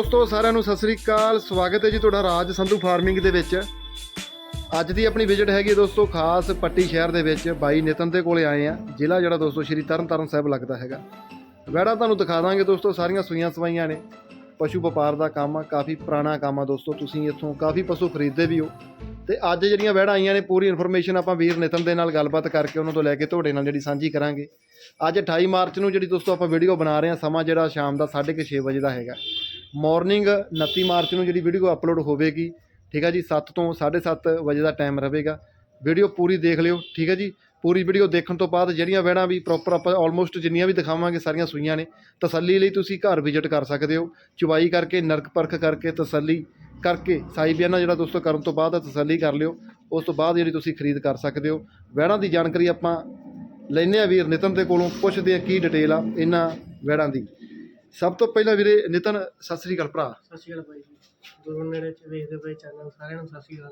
ਦੋਸਤੋ, ਸਾਰਿਆਂ ਨੂੰ ਸਤਿ ਸ੍ਰੀ ਅਕਾਲ। ਸਵਾਗਤ ਹੈ ਜੀ ਤੁਹਾਡਾ ਰਾਜ ਸੰਧੂ ਫਾਰਮਿੰਗ ਦੇ ਵਿੱਚ। ਅੱਜ ਦੀ ਆਪਣੀ ਵਿਜ਼ਿਟ ਹੈਗੀ ਦੋਸਤੋ, ਖਾਸ ਪੱਟੀ ਸ਼ਹਿਰ ਦੇ ਵਿੱਚ। ਬਾਈ ਨਿਤਨ ਦੇ ਕੋਲੇ ਆਏ ਆ ਜ਼ਿਲ੍ਹਾ ਜਿਹੜਾ ਦੋਸਤੋ, ਸ਼੍ਰੀ ਤਰਨਤਾਰਨ ਸਾਹਿਬ ਲੱਗਦਾ ਹੈਗਾ। ਵੈੜਾ ਤੁਹਾਨੂੰ ਦਿਖਾ ਦਾਂਗੇ ਦੋਸਤੋ, ਸਾਰੀਆਂ ਸੂਈਆਂ ਸਵਾਈਆਂ ਨੇ। ਪਸ਼ੂ ਵਪਾਰ ਦਾ ਕੰਮ ਆ, ਕਾਫੀ ਪੁਰਾਣਾ ਕੰਮ ਆ ਦੋਸਤੋ, ਤੁਸੀਂ ਇੱਥੋਂ ਕਾਫੀ ਪਸ਼ੂ ਖਰੀਦਦੇ ਵੀ ਹੋ। ਤੇ ਅੱਜ ਜਿਹੜੀਆਂ ਵੈੜਾਂ ਆਈਆਂ ਨੇ, ਪੂਰੀ ਇਨਫੋਰਮੇਸ਼ਨ ਆਪਾਂ ਵੀਰ ਨਿਤਨ ਦੇ ਨਾਲ ਗੱਲਬਾਤ ਕਰਕੇ ਉਹਨਾਂ ਤੋਂ ਲੈ ਕੇ ਤੁਹਾਡੇ ਨਾਲ ਜਿਹੜੀ ਸਾਂਝੀ ਕਰਾਂਗੇ। ਅੱਜ 28 ਮਾਰਚ ਨੂੰ ਜਿਹੜੀ ਦੋਸਤੋ ਆਪਾਂ ਵੀਡੀਓ ਬਣਾ ਰਹੇ ਹਾਂ, ਸਮਾਂ ਜਿਹੜਾ ਸ਼ਾਮ ਦਾ 6:30 ਵਜੇ ਦਾ ਹੈਗਾ। ਮਾਰਨਿੰਗ 29 ਮਾਰਚ ਨੂੰ ਜਿਹੜੀ ਵੀਡੀਓ ਅਪਲੋਡ ਹੋਵੇਗੀ, ਠੀਕ ਹੈ ਜੀ 7 ਤੋਂ 7:30 ਵਜੇ ਦਾ ਟਾਈਮ ਰਹੇਗਾ। ਵੀਡੀਓ ਪੂਰੀ ਦੇਖ ਲਿਓ, ਠੀਕ ਹੈ ਜੀ। ਪੂਰੀ ਵੀਡੀਓ ਦੇਖਣ ਤੋਂ ਬਾਅਦ ਜਿਹੜੀਆਂ ਵੈੜਾਂ ਵੀ ਪ੍ਰੋਪਰ ਆਪਾਂ ਆਲਮੋਸਟ ਜਿੰਨੀਆਂ ਵੀ ਦਿਖਾਵਾਂਗੇ ਸਾਰੀਆਂ ਸੂਈਆਂ ਨੇ, ਤਸੱਲੀ ਲਈ ਤੁਸੀਂ ਘਰ ਵਿਜ਼ਿਟ ਕਰ ਸਕਦੇ ਹੋ। ਚੁਵਾਈ ਕਰਕੇ, ਨਰਕ ਪਰਖ ਕਰਕੇ, ਤਸੱਲੀ ਕਰਕੇ, ਸਾਈ ਬਿਆਨਾ ਜਿਹੜਾ ਦੋਸਤੋ ਕਰਨ ਤੋਂ ਬਾਅਦ ਤਸੱਲੀ ਕਰ ਲਿਓ। ਉਸ ਤੋਂ ਬਾਅਦ ਜਿਹੜੀ ਤੁਸੀਂ ਖਰੀਦ ਕਰ ਸਕਦੇ ਹੋ। ਵੈੜਾਂ ਦੀ ਜਾਣਕਾਰੀ ਆਪਾਂ ਲੈਨੇ ਆ ਵੀਰ ਨਿਤਨ ਦੇ ਕੋਲੋਂ, ਪੁੱਛਦੇ ਆ ਕੀ ਡਿਟੇਲ ਆ ਇਹਨਾਂ ਵੈੜਾਂ ਦੀ। ਸਭ ਤੋਂ ਪਹਿਲਾਂ ਵੀਰੇ ਨਿਤਨ ਸਤਿ ਸ੍ਰੀ ਅਕਾਲ ਭਰਾ। ਸਤਿ ਸ਼੍ਰੀ ਅਕਾਲ ਭਾਈ ਜੀ। ਦੂਰ ਨੇੜੇ ਚ ਵੇਖਦੇ ਪਏ ਚੈਨਲ ਸਾਰਿਆਂ ਨੂੰ ਸਤਿ ਸ਼੍ਰੀ ਅਕਾਲ।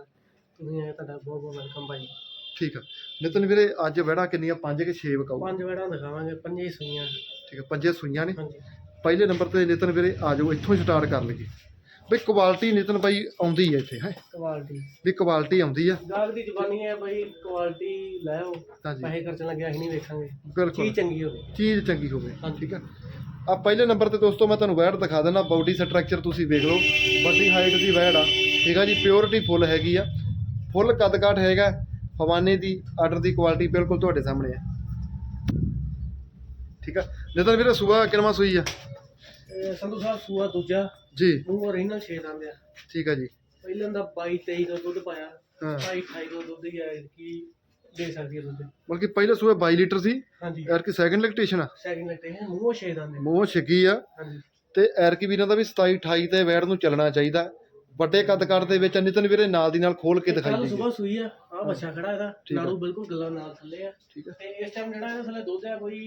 ਤੁਸੀਂ ਆਏ ਤੁਹਾਡਾ ਬਹੁਤ ਬਹੁਤ ਵੈਲਕਮ ਭਾਈ। ਠੀਕ ਆ। ਨਿਤਨ ਵੀਰੇ ਅੱਜ ਵੈੜਾਂ ਕਿੰਨੀਆਂ? ਪੰਜ ਕਿ 6 ਵਿਕਾਊ? ਪੰਜ ਵੜਾਂ ਦਿਖਾਵਾਂਗੇ ਪੰਜੇ ਹੀ ਸੂਈਆਂ। ਠੀਕ ਆ ਪੰਜੇ ਸੂਈਆਂ ਨੇ। ਹਾਂਜੀ। ਪਹਿਲੇ ਨੰਬਰ ਤੇ ਨਿਤਨ ਵੀਰੇ ਆ ਜਾਓ ਇੱਥੋਂ ਸਟਾਰਟ ਕਰ ਲਈਏ। ਬਈ ਕੁਆਲਿਟੀ ਨਿਤਨ ਬਾਈ ਆਉਂਦੀ ਹੈ ਇੱਥੇ ਹੈ? ਕੁਆਲਿਟੀ ਵੀ ਕੁਆਲਿਟੀ ਆਉਂਦੀ ਆ। ਗਾਹਕ ਦੀ ਜ਼ੁਬਾਨੀ ਹੈ ਭਾਈ ਕੁਆਲਿਟੀ ਲੈ ਆਓ। ਹਾਂਜੀ। ਪੈਸੇ ਖਰਚਣ ਲੱਗਿਆ ਅਸੀਂ ਨਹੀਂ ਵੇਖਾਂਗੇ। ਬਿਲਕੁਲ। ਚੀਜ਼ ਚੰਗੀ ਹੋਵੇ। ਚੀਜ਼ ਚੰਗੀ ਹੋਵੇ ਹਾਂਜੀ। ਠੀਕ ਆ। ਆ ਪਹਿਲੇ ਨੰਬਰ ਤੇ ਦੋਸਤੋ ਮੈਂ ਤੁਹਾਨੂੰ ਵੈੜ ਦਿਖਾ ਦਿੰਦਾ ਬਾਡੀ ਸਟਰਕਚਰ ਤੁਸੀਂ ਵੇਖ ਲਓ। ਵੱਡੀ ਹਾਈਟ ਦੀ ਵੈੜ ਆ। ਠੀਕ ਆ ਜੀ ਪਿਓਰਿਟੀ ਫੁੱਲ ਹੈਗੀ ਆ। ਫੁੱਲ ਕੱਦ ਕਾਠ ਹੈਗਾ ਹਵਾਨੇ ਦੀ ਆਰਡਰ ਦੀ ਕੁਆਲਿਟੀ ਬਿਲਕੁਲ ਤੁਹਾਡੇ ਸਾਹਮਣੇ ਆ। ਠੀਕ ਆ? ਨਿਤਨ ਵੀਰੇ ਸੂਆ ਕਿਨਵਾ ਸੂਈ ਆ? ਸੰਧੂ ਸਾਹਿਬ ਸੂਆ ਦੂਜਾ। ਜੀ। ਮੂੰਹ ਓਰੀਜਨਲ ਛੇ ਦੰਦ ਆ। ਠੀਕ ਆ ਜੀ। ਪਹਿਲਾਂ ਦਾ 22 23 ਦਾ ਦੁੱਧ ਪਾਇਆ। ਹਾਂ। 22 28 ਦਾ ਦੁੱਧ ਹੀ ਆ ਕੀ ਦੇ ਸਕਦੀ ਹੈ ਦੁੱਧ। ਬਲਕਿ ਪਹਿਲੇ ਸੂਏ 22 ਲੀਟਰ ਸੀ ਹਾਂਜੀ। ਐਰ ਕੀ ਸੈਕੰਡ ਲੈਕਟੇਸ਼ਨ ਆ ਸੈਕਿੰਡ ਹੈ ਮੂੰਹ ਛੇ ਆ ਮੂੰਹ ਛਿੱਗੀ ਆ। ਹਾਂਜੀ। ਤੇ ਐਰ ਕੀ ਵੀਰਾਂ ਦਾ ਵੀ 27 28 ਤੇ ਵੈੜ ਨੂੰ ਚੱਲਣਾ ਚਾਹੀਦਾ। ਵੱਡੇ ਕੱਦ ਕਾਠ ਦੇ ਵਿੱਚ ਨਿਤਨ ਵੀਰੇ ਨਾਲ ਦੀ ਨਾਲ ਖੋਲ ਕੇ ਦਿਖਾਈ ਕੱਲ ਦੇ ਸਵੇਰ ਸੂਈ ਆ ਆ ਬੱਚਾ ਖੜਾ ਇਹਦਾ। ਠੀਕ ਆ। ਨਾੜੂ ਬਿਲਕੁਲ ਗੱਲਾਂ ਨਾਲ ਥੱਲੇ ਆ। ਠੀਕ ਆ। ਤੇ ਇਸ ਟਾਈਮ ਜਿਹੜਾ ਇਹਦਾ ਥੱਲੇ ਦੁੱਧ ਹੈ ਕੋਈ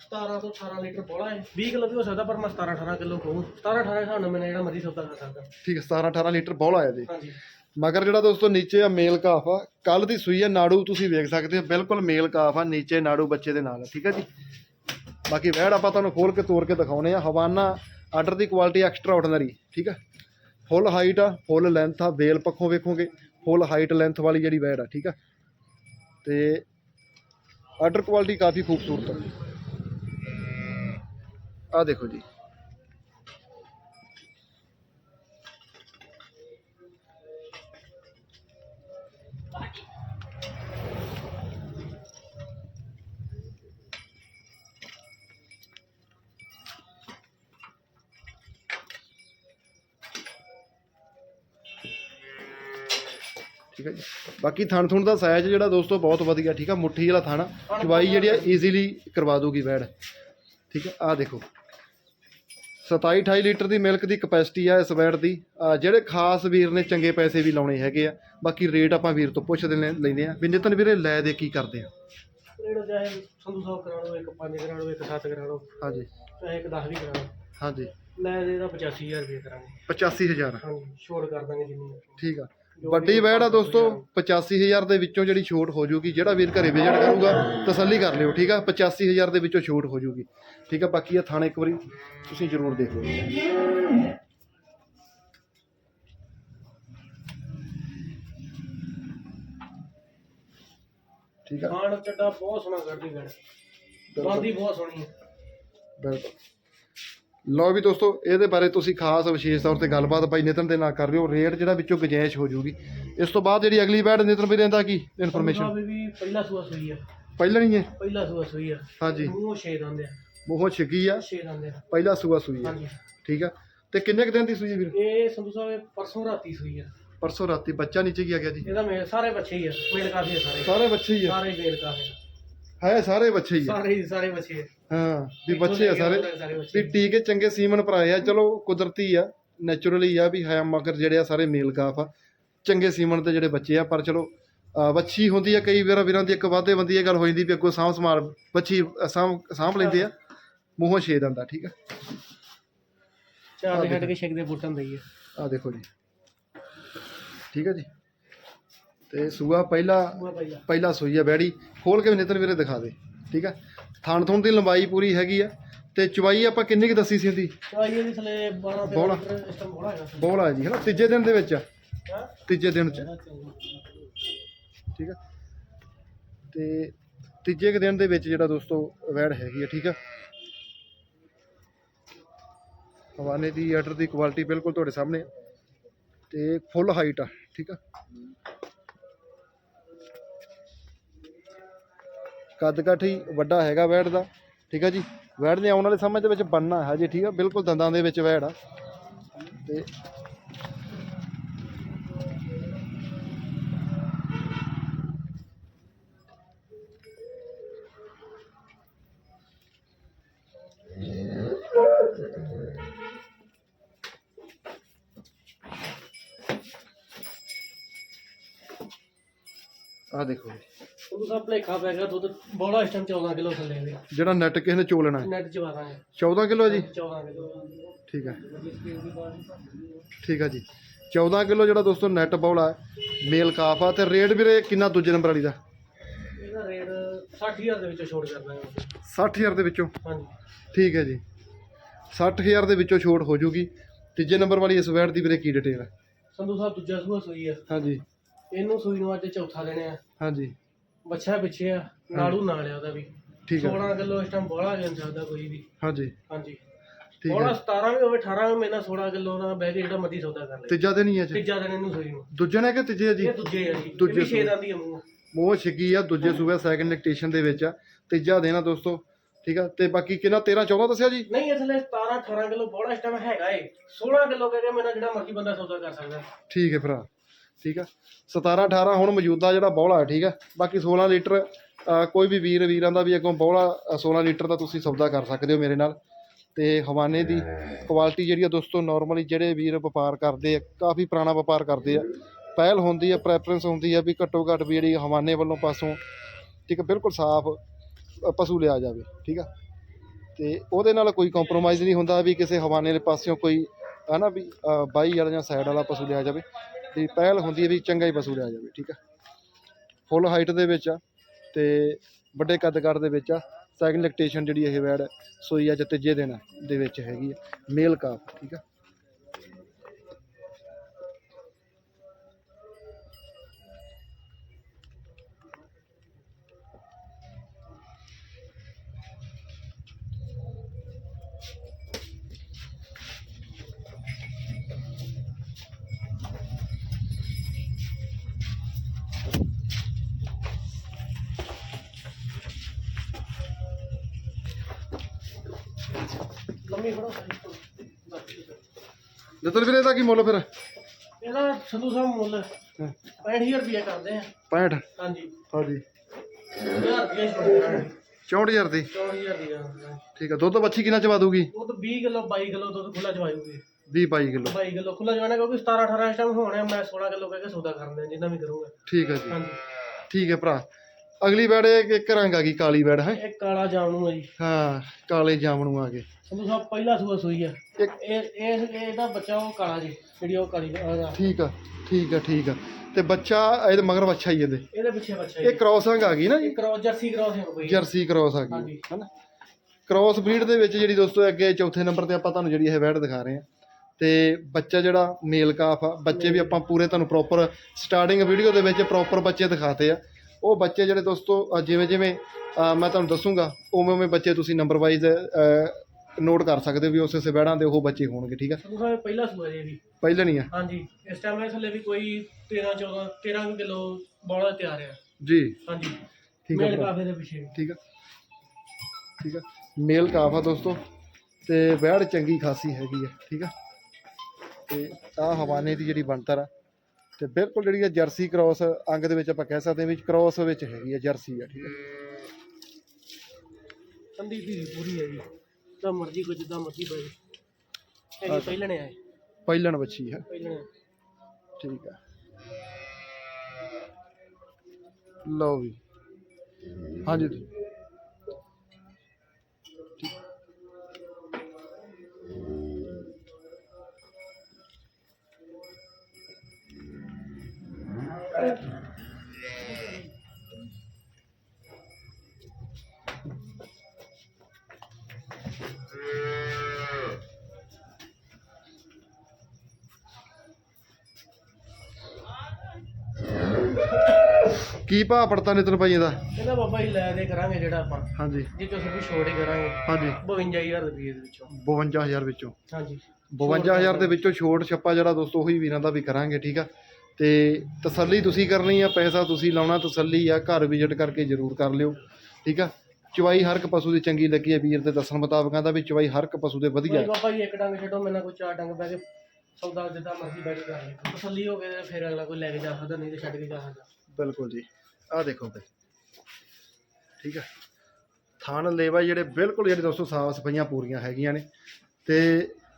17 ਤੋਂ 18 ਲੀਟਰ ਬੋਲਾ ਹੈ। 20 ਕਿਲੋ ਵੀ ਹੋ ਸਕਦਾ ਪਰ ਮੈਂ 17 18 ਕਿਲੋ ਕਹੂੰ 17 18 ਹਿਸਾਬ ਨਾਲ ਮੈਂ ਜਿਹੜਾ ਮਰਜ਼ੀ ਸੌਦਾ ਕਰ ਸਕਦਾ। ਠੀਕ ਹੈ 17 18 ਲੀਟਰ ਬੌਲ ਆਇਆ ਜੀ ਹਾਂਜੀ। ਮਗਰ ਜਿਹੜਾ ਦੋਸਤੋ ਨੀਚੇ ਆ ਮੇਲ ਕਾਫ ਆ ਕੱਲ ਦੀ ਸੂਈ ਆ, ਨਾੜੂ ਤੁਸੀਂ ਵੇਖ ਸਕਦੇ ਹੋ, ਬਿਲਕੁਲ ਮੇਲ ਕਾਫ ਆ, ਨੀਚੇ ਨਾੜੂ ਬੱਚੇ ਦੇ ਨਾਲ ਠੀਕ ਆ ਜੀ? ਬਾਕੀ ਵੈੜ ਆਪਾਂ ਤੁਹਾਨੂੰ ਖੋਲ ਕੇ, ਤੋੜ ਕੇ ਦਿਖਾਉਨੇ ਆ, ਹਵਾਨਾ ਆਰਡਰ ਦੀ ਕੁਆਲਿਟੀ ਐਕਸਟਰਾ ਆਰਡੀਨਰੀ ਠੀਕ ਆ? ਫੁੱਲ ਹਾਈਟ ਆ ਫੁੱਲ ਲੈਂਥ ਆ, ਵੇਲ ਪੱਖੋਂ ਵੇਖੋਗੇ ਫੁੱਲ ਹਾਈਟ ਲੈਂਥ ਵਾਲੀ ਜਿਹੜੀ ਵੈੜ ਆ, ਠੀਕ ਆ? ਤੇ ਆਰਡਰ ਕੁਆਲਿਟੀ ਕਾਫੀ ਖੂਬਸੂਰਤ ਆ। ਆ ਦੇਖੋ ਜੀ। ਠੀਕ ਹੈ ਜੀ। ਬਾਕੀ ਥਣ ਥੁਣ ਦਾ ਸਾਈਜ਼ ਜਿਹੜਾ ਦੋਸਤੋ ਬਹੁਤ ਵਧੀਆ ਠੀਕ ਆ ਮੁੱਠੀ ਵਾਲਾ ਥਣ ਚਵਾਈ ਜਿਹੜੀ ਆ ਈਜ਼ੀਲੀ ਕਰਵਾ ਦੂਗੀ ਵੈੜ ਠੀਕ ਹੈ ਆ ਦੇਖੋ। 27 28 ਲੀਟਰ ਦੀ ਮਿਲਕ ਦੀ ਕਪੈਸਿਟੀ ਆ ਇਸ ਵੈੜ ਦੀ। ਜਿਹੜੇ ਖਾਸ ਵੀਰ ਨੇ ਚੰਗੇ ਪੈਸੇ ਵੀ ਲਾਉਣੇ ਹੈਗੇ ਆ ਬਾਕੀ ਰੇਟ ਆਪਾਂ ਵੀਰ ਤੋਂ ਪੁੱਛਦੇ ਲੈ- ਲੈਂਦੇ ਆ। ਵੀ ਨਿਤਨ ਵੀਰੇ ਲੈ ਦੇ ਕੀ ਕਰਦੇ ਆ? ਰੇਟ ਚਾਹੇ ਸੰਧੂ ਸਾਹਿਬ ਕਰਾ ਲਓ ਇੱਕ 5 ਕਰਾ ਲਓ ਇੱਕ 7 ਕਰਾ ਲਓ ਹਾਂਜੀ। ਚਾਹੇ ਇੱਕ 10 ਵੀ ਕਰਾ ਲਓ। ਹਾਂਜੀ। ਲੈ ਦੇ ਇਹਦਾ 85000 ਰੁਪਏ ਕਰਾਂਗੇ। 85000 ਹਾਂਜੀ ਛੋੜ ਕਰ ਦਾਂਗੇ ਜਿੰਨੀ ਹੈ। ਠੀਕ ਆ। ਜੋ ਵੱਡੀ ਵੈੜ ਆ ਦੋਸਤੋ ਹਜ਼ਾਰ। 85000 ਦੇ ਵਿੱਚੋਂ ਜਿਹੜੀ ਛੋਟ ਹੋ ਜੂਗੀ ਜਿਹੜਾ ਵੀਰ ਘਰੇ ਵਿਜ਼ਿਟ ਕਰੂਗਾ ਤਸੱਲੀ ਕਰ ਲਿਓ ਠੀਕ ਆ? 85000 ਦੇ ਵਿੱਚੋਂ ਛੋਟ ਹੋ ਜੂਗੀ ਠੀਕ ਆ? ਬਾਕੀ ਇਹ ਥਾਣੇ ਇੱਕ ਵਾਰੀ ਤੁਸੀਂ ਜ਼ਰੂਰ ਦੇਖ ਲਓ। ਠੀਕ ਆ? ਖਾਣ ਚੱਡਾ ਬਹੁਤ ਸੋਹਣਾ ਕਰਦੀ ਗੜ ਬੰਦੀ ਬਹੁਤ ਸੋਹਣੀ ਹੈ। ਬਿਲਕੁਲ। ਲਓ ਵੀ ਦੋਸਤੋ ਇਹਦੇ ਬਾਰੇ ਤੁਸੀਂ ਖਾਸ ਵਿਸ਼ੇਸ਼ ਤੌਰ ਤੇ ਗੱਲਬਾਤ ਭਾਈ ਨਿਤਨ ਦੇ ਨਾਲ ਕਰ ਲਿਓ। ਰੇਟ ਜਿਹੜਾ ਵਿੱਚੋਂ ਗੁੰਜਾਇਸ਼ ਹੋ ਜੂਗੀ ਇਸ ਤੋਂ ਬਾਅਦ ਜਿਹੜੀ ਅਗਲੀ ਬੈਡ ਨਿਤਨ ਵੀ ਰਹਿੰਦਾ ਕੀ ਇਨਫੋਰਮੇਸ਼ਨ ਵੀ ਪਹਿਲਾ ਸੂਆ ਸੂਈ ਆ। ਪਹਿਲਾਂ ਨਹੀਂ ਹੈ? ਪਹਿਲਾ ਸੂਆ ਸੂਈ ਆ। ਹਾਂਜੀ। ਮੂੰਹ ਛੇ ਦੰਦ ਆ। ਮੂੰਹੋਂ ਛਿੱਗੀ ਆ। ਛੇ ਦੰਦ ਆ। ਪਹਿਲਾ ਸੂਆ ਸੂਈ ਆ। ਹਾਂਜੀ। ਠੀਕ ਆ। ਤੇ ਕਿੰਨੇ ਕੁ ਦਿਨ ਦੀ ਸੂਈ ਆ ਵੀਰ? ਇਹ ਸੰਧੂ ਸਾਹਿਬ ਪਰਸੋਂ ਰਾਤੀ ਸੂਈ ਆ। ਪਰਸੋਂ ਰਾਤੀ ਬੱਚਾ ਨੀਚੇ ਗਿਆ ਗਿਆ ਜੀ? ਇਹਦਾ ਮੇਲ ਸਾਰੇ ਬੱਚੇ ਹੀ ਆ। ਮੇਲ ਕਾਫੀ ਆ ਸਾਰੇ। ਸਾਰੇ ਬੱਚੇ ਹੀ ਆ। ਸਾਰੇ ਮੇਲ ਕਾਫੀ ਹੈ ਸਾਰੇ ਬੱਚੇ ਹੀ ਆ। ਸਾਰੇ ਹੀ ਸਾਰੇ ਬੱਚੇ ਆ। ਹਾਂ ਵੀ ਬੱਚੇ ਆ ਸਾਰੇ। ਵੀ ਟੀਕੇ ਚੰਗੇ ਸੀਮਨ ਭਰਾਏ ਆ। ਚਲੋ ਕੁਦਰਤੀ ਆ ਨੈਚੁਰਲੀ ਆ ਵੀ ਹੈ ਮਗਰ ਜਿਹੜੇ ਆ ਸਾਰੇ ਮੇਲ ਕਾਫ ਆ। ਚੰਗੇ ਸੀਮਨ ਦੇ ਜਿਹੜੇ ਬੱਚੇ ਆ ਪਰ ਚਲੋ ਵੱਛੀ ਹੁੰਦੀ ਆ ਕਈ ਵਾਰ ਵੀਰਾਂ ਦੀ ਇੱਕ ਵਾਧੇ ਬੰਦੀ ਇਹ ਗੱਲ ਹੋ ਜਾਂਦੀ ਵੀ ਅੱਗੋਂ ਸਾਂਭ ਸਮਾਰ ਵੱਛੀ ਸਾਂਭ ਸਾਂਭ ਲੈਂਦੇ ਆ। ਮੂੰਹੋਂ ਛੇ ਦੰਦਾ ਠੀਕ ਆ। ਚਾਰ ਦੇ ਹਟ ਕੇ ਛਿੱਕ ਦੇ ਦਈ ਆ। ਆ ਦੇਖੋ ਜੀ। ਠੀਕ ਆ ਜੀ। ਤੇ ਸੂਆ ਪਹਿਲਾ ਪਹਿਲਾ। ਸੂਈ ਆ ਬੈੜੀ। ਖੋਲ ਕੇ ਵੀ ਨਿਤਨ ਵੀਰੇ ਦਿਖਾ ਦੇ। ਠੀਕ ਆ। ਥਣ ਥੁਣ ਦੀ ਲੰਬਾਈ ਪੂਰੀ ਹੈਗੀ ਆ ਤੇ ਚਵਾਈ ਆਪਾਂ ਕਿੰਨੀ ਕੁ ਦੱਸੀ ਸੀ ਇਹਦੀ? ਚਵਾਈ ਇਹਦੀ ਥਲੇ 12 ਬੋਲਾ। ਲੀਟਰ ਇਸ ਟਾਈਮ ਬੋਲਾ ਹੈਗਾ ਬੋਲ ਆ ਜੀ ਹਨਾ? ਤੀਜੇ ਦਿਨ ਦੇ ਵਿੱਚ ਆ, ਹਾਂ? ਤੀਜੇ ਦਿਨ ਚ। ਠੀਕ ਆ? ਤੇ ਤੀਜੇ ਕੁ ਦਿਨ ਦੇ ਵਿੱਚ ਜਿਹੜਾ ਦੋਸਤੋ ਵੈੜ ਹੈਗੀ ਆ ਠੀਕ ਆ? ਹਵਾਨੇ ਦੀ ਆਰਡਰ ਦੀ ਕੁਆਲਿਟੀ ਬਿਲਕੁਲ ਤੁਹਾਡੇ ਸਾਹਮਣੇ ਆ। ਤੇ ਫੁੱਲ ਹਾਈਟ ਆ ਠੀਕ ਆ? ਕੱਦ ਕਾਠੀ ਵੱਡਾ ਹੈਗਾ ਵੈੜ ਦਾ, ਠੀਕ ਆ ਜੀ? ਵੈੜ ਨੇ ਆਉਣ ਵਾਲੇ ਸਮੇਂ ਦੇ ਵਿੱਚ ਬਣਨਾ ਹੈ ਜੀ, ਠੀਕ ਆ? ਬਿਲਕੁਲ ਦੰਦਾਂ ਦੇ ਵਿੱਚ ਵੈੜ ਆ। ਤੇ ਜੀ ਉਹ ਸਭ ਭਲੇਖਾ ਪੈ ਗਿਆ ਦੁੱਧ ਬੋਲਾ ਇਸ ਟਾਈਮ 14 ਕਿਲੋ ਥੱਲੇ ਜਿਹੜਾ ਨੈਟ ਕਿਸੇ ਨੇ ਚੋਲਣਾ ਹੈ? ਨੈਟ ਚਵਾ ਦਾਂਗੇ। 14 ਕਿਲੋ ਜੀ? 14 ਕਿਲੋ। ਠੀਕ ਹੈ। ਠੀਕ ਹੈ ਜੀ। 14 ਕਿਲੋ ਜਿਹੜਾ ਦੋਸਤੋ ਨੈਟ ਬੌਲਾ ਹੈ ਮੇਲ ਕਾਫ ਆ ਤੇ ਰੇਟ ਵੀਰੇ ਕਿੰਨਾ ਦੂਜੇ ਨੰਬਰ ਵਾਲੀ ਦਾ? ਇਹਦਾ ਰੇਟ 60000 ਦੇ ਵਿੱਚੋਂ ਛੋੜ ਕਰਨਾ ਹੈ 60000 ਦੇ ਵਿੱਚੋਂ? ਹਾਂਜੀ। ਠੀਕ ਹੈ ਜੀ। 60000 ਦੇ ਵਿੱਚੋਂ ਛੋਟ ਹੋ ਜੂਗੀ। ਤੀਜੇ ਨੰਬਰ ਵਾਲੀ ਇਸ ਵੈਟ ਦੀ ਵੀਰੇ ਕੀ ਡਿਟੇਲ ਹੈ? ਸੰਧੂ ਸਾਹਿਬ ਦੂਜਾ ਸੂਆ ਸੂਈ ਆ ਹਾਂਜੀ। ਇਹਨੂੰ ਸੂਈ ਨੂੰ ਅੱਜ ਚੌਥਾ ਦੇਣੇ ਆ ਹਾਂਜੀ। ਬੱਚਾ ਪਿੱਛੇ ਆ ਨਾੜੂ ਨਾਲ ਆ ਉਹਦਾ ਵੀ। ਠੀਕ ਹੈ। 16 ਕਿਲੋ ਇਸ ਟਾਈਮ ਬੋਲਾ ਜਾਂ ਸਕਦਾ ਕੋਈ ਵੀ। ਹਾਂਜੀ। ਹਾਂਜੀ। ਠੀਕ ਬੋਲਾ ਹੈ। 17 ਵੀ ਹੋਵੇ 18 ਵੀ ਮਹੀਨਾ 16 ਕਿਲੋ ਦਾ ਬਹਿ ਕੇ ਜਿਹੜਾ ਮਰਜ਼ੀ ਸੌਦਾ ਕਰ ਲੇ। ਤੀਜਾ ਦਿਨ ਹੀ ਹੈ ਜੀ। ਤੀਜਾ ਦਿਨ ਇਹਨੂੰ ਸੂਈ ਨੂੰ। ਦੂਜੇ ਨੇ ਕਿ ਤੀਜੇ ਜੀ? ਇਹ ਦੂਜੇ ਆ ਜੀ। ਦੂਜੇ ਛੇ ਸੂਏ। ਦਾ ਆ ਮੂੰਹ। ਮੋਹ ਛਿੱਗੀ ਆ ਦੂਜੇ ਸੂਬੇ ਸੈਕੰਡ ਲੈਕਟੇਸ਼ਨ ਦੇ ਵਿੱਚ ਆ। ਤੀਜਾ ਦਿਨ ਆ ਦੋਸਤੋ। ਠੀਕ ਆ। ਤੇ ਬਾਕੀ ਕਿੰਨਾ 13 14 ਦੱਸਿਆ ਜੀ? ਨਹੀਂ ਇਸ ਲਈ 17 18 ਕਿਲੋ ਬੋਲਾ ਇਸ ਟਾਈਮ ਹੈਗਾ ਏ। 16 ਕਿਲੋ ਕਹਿ ਕੇ ਮੇਰਾ ਜਿਹੜਾ ਮਰਜ਼ੀ ਬੰਦਾ ਸੌਦਾ ਕਰ ਸਕਦਾ। ਠੀਕ ਹੈ ਭਰਾ। ਠੀਕ ਆ? 17 18 ਹੁਣ ਮੌਜੂਦਾ ਜਿਹੜਾ ਬੌਲਾ ਠੀਕ ਆ? ਬਾਕੀ 16 ਲੀਟਰ ਕੋਈ ਵੀ ਵੀਰ ਵੀਰਾਂ ਦਾ ਵੀ ਅੱਗੋਂ ਬੌਲਾ ਅ, 16 ਲੀਟਰ ਦਾ ਤੁਸੀਂ ਸੌਦਾ ਕਰ ਸਕਦੇ ਹੋ ਮੇਰੇ ਨਾਲ। ਤੇ ਹਵਾਨੇ ਦੀ ਕੁਆਲਿਟੀ ਜਿਹੜੀ ਆ ਦੋਸਤੋ ਨਾਰਮਲੀ ਜਿਹੜੇ ਵੀਰ ਵਪਾਰ ਕਰਦੇ ਆ ਕਾਫੀ ਪੁਰਾਣਾ ਵਪਾਰ ਕਰਦੇ ਆ ਪਹਿਲ ਹੁੰਦੀ ਆ ਪ੍ਰੈਫਰੈਂਸ ਹੁੰਦੀ ਆ ਵੀ ਘੱਟੋ ਘੱਟ ਵੀ ਜਿਹੜੀ ਹਵਾਨੇ ਵੱਲੋਂ ਪਾਸੋਂ ਠੀਕ ਹੈ ਬਿਲਕੁਲ ਸਾਫ਼ ਪਸ਼ੂ ਲਿਆ ਜਾਵੇ ਠੀਕ ਆ? ਤੇ ਉਹਦੇ ਨਾਲ ਕੋਈ ਕੰਪਰੋਮਾਈਜ਼ ਨਹੀਂ ਹੁੰਦਾ ਵੀ ਕਿਸੇ ਹਵਾਨੇ ਦੇ ਪਾਸਿਓਂ ਕੋਈ ਹਨਾ ਵੀ ਬਾਈ ਵਾਲਾ ਜਾਂ ਸਾਈਡ ਵਾਲਾ ਪਸ਼ੂ ਲਿਆ ਜਾਵੇ। ਤੇ ਪਹਿਲ ਹੁੰਦੀ ਹੈ ਵੀ ਚੰਗਾ ਹੀ ਪਸ਼ੂ ਲਿਆ ਜਾਵੇ ਠੀਕ ਆ? ਫੁੱਲ ਹਾਈਟ ਦੇ ਵਿੱਚ ਆ ਤੇ ਵੱਡੇ ਕੱਦ-ਕੱਦ ਦੇ ਵਿੱਚ ਆ। ਸੈਕਿੰਡ ਲੈਕਟੇਸ਼ਨ ਜਿਹੜੀ ਇਹ ਵੈੜ ਹੈ, ਸੂਈ ਅੱਜ ਤੀਜੇ ਦਿਨ ਦੇ ਵਿੱਚ ਹੈਗੀ ਆ ਮੇਲ ਕਾਫ ਠੀਕ ਆ? ਲੰਮੀ ਫੜੋ ਜਤਨ ਵੀਰੇ ਦਾ ਕੀ ਮੁੱਲ ਫਿਰ? ਇਹਦਾ ਸੰਧੂ ਸਾਹਿਬ ਮੁੱਲ ਹਾਂ, 65000 ਰੁਪਏ ਕਰਦੇ ਆ। 65 ਹਾਂਜੀ। ਹਾਂਜੀ। 1000 ਰੁਪਏ ਛੋੜ ਕਰਾਂਗੇ 64000 ਦੀ? 24000 ਦੀ ਕਰਾਂਗੇ ਠੀਕ ਆ ਦੁੱਧ ਬੱਚੀ ਕਿੰਨਾ ਚਵਾ ਦੂਗੀ? ਉਹ ਤਾਂ 20 ਕਿਲੋ 22 ਕਿਲੋ ਦੁੱਧ ਖੁੱਲਾ ਚਵਾਇਓਗੇ 20 22 ਕਿਲੋ। 22 ਕਿਲੋ ਖੁੱਲਾ ਚਵਾਣਾ ਕਿਉਂਕਿ 17 18 ਇਸ ਟਾਈਮ ਹੋਣੇ ਆ, ਮੈਂ 16 ਕਿਲੋ ਕਹਿ ਕੇ ਸੌਦਾ ਕਰਨਾ ਜਿੰਨਾ ਵੀ ਕਰੂੰਗਾ। ਠੀਕ ਹੈ ਜੀ। ਹਾਂਜੀ। ਠੀਕ ਹੈ ਭਰਾ। ਅਗਲੀ ਇਹ ਇੱਕ ਰੰਗ ਆ ਗਈ ਕਾਲੀ ਵੈੜ ਹੈ? ਇਹ ਕਾਲਾ ਜਾਮਨੂ ਆ ਜੀ। ਹਾਂ ਕਾਲੇ ਜਾਮਣੂ ਆ ਗਏ। ਸੰਧੂ ਸਾਹਿਬ ਪਹਿਲਾ ਸੂਆ ਸੂਈ ਆ। ਇੱਕ- ਇਹ ਇਹ ਇਹਦਾ ਬੱਚਾ ਉਹ ਕਾਲਾ ਜੀ ਜਿਹੜੀ ਉਹ ਕਾਲੀ ਉਹਦਾ। ਠੀਕ ਆ ਠੀਕ ਆ ਠੀਕ ਆ। ਤੇ ਬੱਚਾ ਇਹਦੇ ਮਗਰ ਬੱਚਾ ਹੀ ਇਹਦੇ। ਇਹਦੇ ਪਿੱਛੇ ਬੱਚਾ ਇਹ ਜੀ ਕ੍ਰੋਸਿੰਗ ਆ ਗਈ ਨਾ ਜੀ? ਕ੍ਰੋਸ ਜਰਸੀ ਕ੍ਰੋਸ ਹੈ ਕੋਈ ਜਰਸੀ ਕ੍ਰੋਸ ਆ ਗਈ। ਹਾਂਜੀ। ਹੈਨਾ? ਕ੍ਰੋਸ ਬਰੀਡ ਦੇ ਵਿੱਚ ਜਿਹੜੀ ਦੋਸਤੋ ਅੱਗੇ ਚੌਥੇ ਨੰਬਰ ਤੇ ਆਪਾਂ ਤੁਹਾਨੂੰ ਜਿਹੜੀ ਇਹ ਵੈੜ ਦਿਖਾ ਰਹੇ ਹਾਂ ਤੇ ਬੱਚਾ ਜਿਹੜਾ ਮੇਲ ਕਾਫ ਆ ਬੱਚੇ ਵੀ ਆਪਾਂ ਪੂਰੇ ਤੁਹਾਨੂੰ ਪ੍ਰੋਪਰ ਸਟਾਰਟਿੰਗ ਵੀਡੀਓ ਦੇ ਵਿੱਚ ਪ੍ਰੋਪਰ ਬੱਚੇ ਦਿਖਾਤੇ ਆ। ਉਹ ਬੱਚੇ ਜਿਹੜੇ ਦੋਸਤੋ ਅ, ਜਿਵੇਂ ਜਿਵੇਂ ਅ, ਮੈਂ ਤੁਹਾਨੂੰ ਦੱਸੂਗਾ ਉਵੇਂ ਉਵੇਂ ਬੱਚੇ ਤੁਸੀਂ ਨੰਬਰ ਵਾਈਜ਼ ਨੋਟ ਕਰ ਸਕਦੇ ਵੀ ਉਸੇ ਉਸੇ ਵੈੜਾਂ ਦੇ ਉਹ ਬੱਚੇ ਹੋਣਗੇ ਠੀਕ ਆ? ਸਾਹਿਬ ਇਹ ਪਹਿਲਾ ਸੂਆ ਜੀ ਇਹ ਵੀ। ਪਹਿਲਾਂ ਨਹੀਂ ਆ। ਹਾਂਜੀ ਇਸ ਟਾਈਮ ਇਹ ਥੱਲੇ ਵੀ ਕੋਈ 13 14 13 ਕਿਲੋ ਬੋਲਾ ਤਿਆਰ ਆ। ਜੀ। ਹਾਂਜੀ। ਠੀਕ ਆ ਮੇਲ ਭਰਾ। ਕਾਫੇ ਦੇ ਪਿੱਛੇ ਵੀ। ਠੀਕ ਆ। ਠੀਕ ਆ। ਮੇਲ ਕਾਫ ਦੋਸਤੋ ਤੇ ਵੈੜ ਚੰਗੀ ਖਾਸੀ ਹੈਗੀ ਆ ਠੀਕ ਆ। ਤੇ ਆ ਹਵਾਨੇ ਦੀ ਜਿਹੜੀ ਬਣਤਰ ਆ ਤੇ ਬਿਲਕੁਲ ਜਿਹੜੀ ਆ ਜਰਸੀ ਕ੍ਰਾਸ ਅੰਗ ਦੇ ਵਿੱਚ ਆਪਾਂ ਕਹਿ ਸਕਦੇ ਹਾਂ ਵੀ ਕ੍ਰਾਸ ਵਿੱਚ ਹੈਗੀ ਆ ਜਰਸੀ ਆ ਠੀਕ ਆ। ਸੰਦੀ ਦੀ ਪੂਰੀ ਹੈ ਜੀ ਤਾਂ ਮਰਜ਼ੀ ਕੋ ਜਿੱਦਾਂ ਮਰਜ਼ੀ ਪਏ ਇਹ ਪਹਿਲਣੇ ਆਏ। ਪਹਿਲਣ ਬੱਚੀ ਹੈ। ਪਹਿਲਣੇ ਠੀਕ ਆ ਲਓ ਵੀ। ਹਾਂਜੀ ਕੀ ਭਾਅ ਪੜਤਾ ਨਿਤਨ ਭਾਈ ਇਹਦਾ ਇਹਦਾ ਬਾਬਾ ਜੀ ਲੈ ਦੇ ਕਰਾਂਗੇ ਜਿਹੜਾ ਆਪਾਂ। ਹਾਂਜੀ। ਜੇ ਤੁਸੀਂ ਵੀ ਛੋੜ ਹੀ ਕਰਾਂਗੇ ਹਾਂਜੀ। 52000 ਰੁਪਏ ਦੇ ਵਿੱਚੋਂ। 52000 ਵਿੱਚੋਂ? ਹਾਂਜੀ। 52000 ਦੇ ਵਿੱਚੋਂ ਛੋਟ ਛੱਪਾ ਜਿਹੜਾ ਦੋਸਤੋ ਉਹੀ ਵੀਰਾਂ ਦਾ ਵੀ ਕਰਾਂਗੇ ਠੀਕ ਆ? ਤੇ ਤਸੱਲੀ ਤੁਸੀਂ ਕਰਨੀ ਆ ਪੈਸਾ ਤੁਸੀਂ ਲਾਉਣਾ ਤਸੱਲੀ ਆ ਘਰ ਵਿਜ਼ਿਟ ਕਰਕੇ ਜ਼ਰੂਰ ਕਰ ਲਿਓ ਠੀਕ ਆ? ਚਵਾਈ ਹਰ ਇੱਕ ਪਸ਼ੂ ਦੀ ਚੰਗੀ ਲੱਗੀ ਹੈ ਵੀਰ ਦੇ ਦੱਸਣ ਮੁਤਾਬਕਾਂ ਦਾ ਵੀ ਚਵਾਈ ਹਰ ਇੱਕ ਪਸ਼ੂ ਦੇ ਵਧੀਆ। ਹੈ ਬਾਬਾ ਜੀ ਇੱਕ ਡੰਗ ਛੱਡੋ ਮੈਨਾਂ ਕੋਈ ਚਾਰ ਡੰਗ ਬਹਿ ਕੇ ਸੌਦਾ ਜਿੱਦਾਂ ਮਰਜ਼ੀ ਬੈਠ ਕੇ ਕਰ ਤਸੱਲੀ ਹੋ ਗਈ ਫਿਰ ਅਗਲਾ ਕੋਈ ਲੈ ਕੇ ਜਾ ਸਕਦਾ ਨਹੀਂ ਤੇ ਛੱਡ ਕੇ ਜਾ ਸਕਦਾ। ਬਿਲਕੁਲ ਜੀ। ਆਹ ਦੇਖੋ ਬਈ ਠੀਕ ਆ। ਥਾਣ ਲੇਵਾ ਜਿਹੜੇ ਬਿਲਕੁਲ ਜਿਹੜੇ ਦੋਸਤੋ ਸਾਫ਼ ਸਫਾਈਆਂ ਪੂਰੀਆਂ ਹੈਗੀਆਂ ਨੇ। ਤੇ